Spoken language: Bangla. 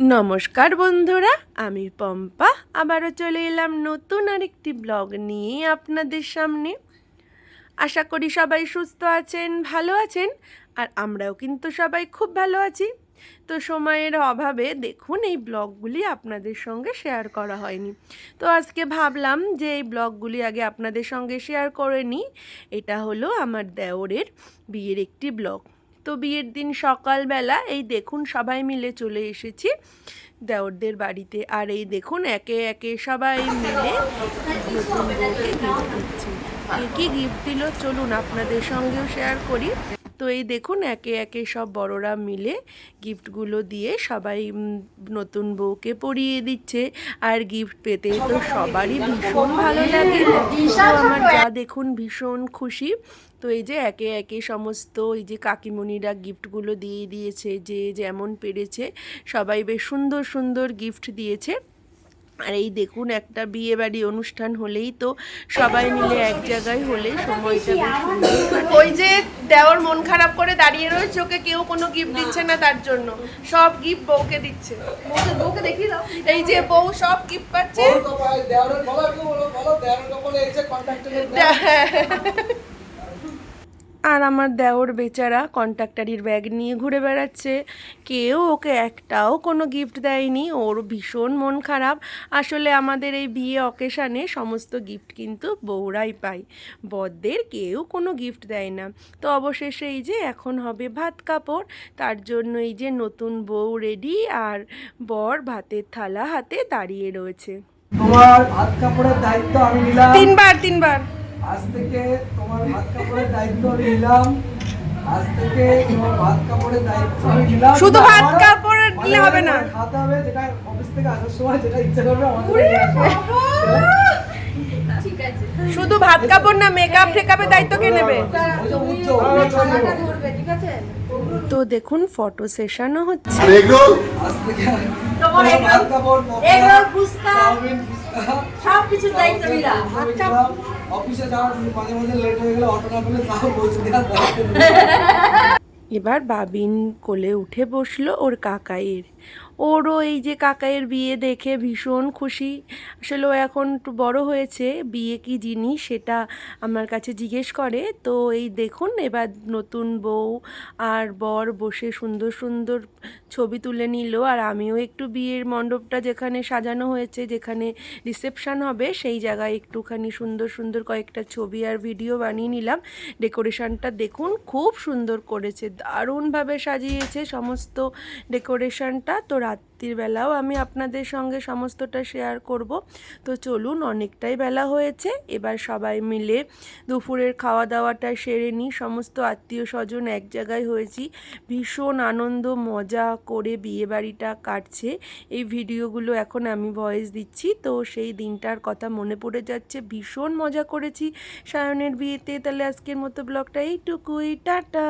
নমস্কার বন্ধুরা, আমি পম্পা। আবারও চলে এলাম নতুন আরেকটি ব্লগ নিয়ে আপনাদের সামনে। আশা করি সবাই সুস্থ আছেন, ভালো আছেন, আর আমরাও কিন্তু সবাই খুব ভালো আছি। তো সময়ের অভাবে দেখুন, এই ব্লগগুলি আপনাদের সঙ্গে শেয়ার করা হয়নি। তো আজকে ভাবলাম যে এই ব্লগগুলি আগে আপনাদের সঙ্গে শেয়ার করে নিই। এটা হলো আমার দেওরের বিয়ের একটি ব্লগ। তো বিয়ের দিন সকালবেলা, এই দেখুন সবাই মিলে চলে এসেছি দেওরদের বাড়িতে। আর এই দেখুন একে একে সবাই মিলে নতুন কে কী গিফট দিল? চলুন আপনাদের সঙ্গেও শেয়ার করি। তো এই দেখুন, একে একে সব বড়রা মিলে গিফটগুলো দিয়ে সবাই নতুন বউকে পরিয়ে দিচ্ছে। আর গিফট পেতে তো সবারই ভীষণ ভালো লাগে। আমার যা দেখুন ভীষণ খুশি। তো এই যে একে একে সমস্ত এই যে কাকিমণিরা গিফটগুলো দিয়ে দিয়েছে, যে যেমন পেরেছে, সবাই বেশ সুন্দর সুন্দর গিফট দিয়েছে। আর এই দেখুন একটা বিয়ে বাড়ি অনুষ্ঠান হলেই তো সবাই মিলে এক জায়গায় হলে সময়টা ওই যে দেওর মন খারাপ করে দাঁড়িয়ে রয়েছে ওকে কেউ কোনো গিফট দিচ্ছে না তার জন্য। সব গিফট বউকে দিচ্ছে। বউকে দেখিয়ে দাও। এই যে বউ সব গিফট পাচ্ছে। আর আমার দেওর বেচারা কন্ট্রাক্টারির ব্যাগ নিয়ে ঘুরে বেড়াচ্ছে। কেউ ওকে একটাও কোনো গিফট দেয়নি। ওর ভীষণ মন খারাপ। আসলে আমাদের এই বিয়ে অকেশানে সমস্ত গিফট কিন্তু বউরাই পায়। বরদের কেউ কোনো গিফট দেয় না। তো অবশেষে এই যে এখন হবে ভাত কাপড়। তার জন্য এই যে নতুন বউ রেডি আর বর ভাতের থালা হাতে দাঁড়িয়ে রয়েছে। তোমার ভাত কাপড়ের দায়িত্ব আমি নিলাম। তিনবার তিনবার। আজ থেকে তোমার ভাত কাপড়ের দায়িত্ব আমি নিলাম আজ থেকে তোমার ভাত কাপড়ের দায়িত্ব আমি নিলাম শুধু ভাত কাপড় মাঝে দিলে হবে না। খাতা হবে যেটা অফিস থেকে আসার সময় যেটা ইচ্ছা করবে আমাদের। শুধু ভাত কাপড় না মেকআপ টেকআপের দায়িত্ব কে নেবে ঠিক নেব। তো দেখুন ফটো সেশনও হচ্ছে। আচ্ছা। অফিসে যাওয়ার মাঝে মাঝে লেট হয়ে গেলে অটো না পেলে তাও পৌঁছে নিলাম। এবার বাবিন কোলে উঠে বসল ওর কাকাইয়ের। ওরও এই যে কাকাইয়ের বিয়ে দেখে ভীষণ খুশি। আসলে ও এখন একটু বড় হয়েছে, বিয়ে কি জিনিস সেটা আমার কাছে জিজ্ঞেস করে। তো এই দেখুন, এবার নতুন বউ আর বর বসে সুন্দর সুন্দর ছবি তুলে নিল। আর আমিও একটু বিয়ের মণ্ডপটা যেখানে সাজানো হয়েছে, যেখানে রিসেপশান হবে, সেই জায়গায় একটুখানি সুন্দর সুন্দর কয়েকটা ছবি আর ভিডিও বানিয়ে নিলাম। ডেকোরেশনটা দেখুন, খুব সুন্দর করেছে। দারুণভাবে সাজিয়েছে সমস্ত ডেকোরেশনটা। তো রাত্রির বেলাও আমি আপনাদের সঙ্গে সমস্তটা শেয়ার করব। তো চলুন, অনেকটাই বেলা হয়েছে। এবার সবাই মিলে দুপুরের খাওয়া দাওয়াটা সেরে নিই। সমস্ত আত্মীয় স্বজন এক জায়গায় হয়েছি। ভীষণ আনন্দ, মজা করে বিয়েবাড়িটা কাটছে। এই ভিডিওগুলো এখন আমি ভয়েস দিচ্ছি। তো সেই দিনটার কথা মনে পড়ে যাচ্ছে। ভীষণ মজা করেছি সায়নের বিয়েতে। তাহলে আজকের মতো ব্লগটা এইটুকুই। টাটা!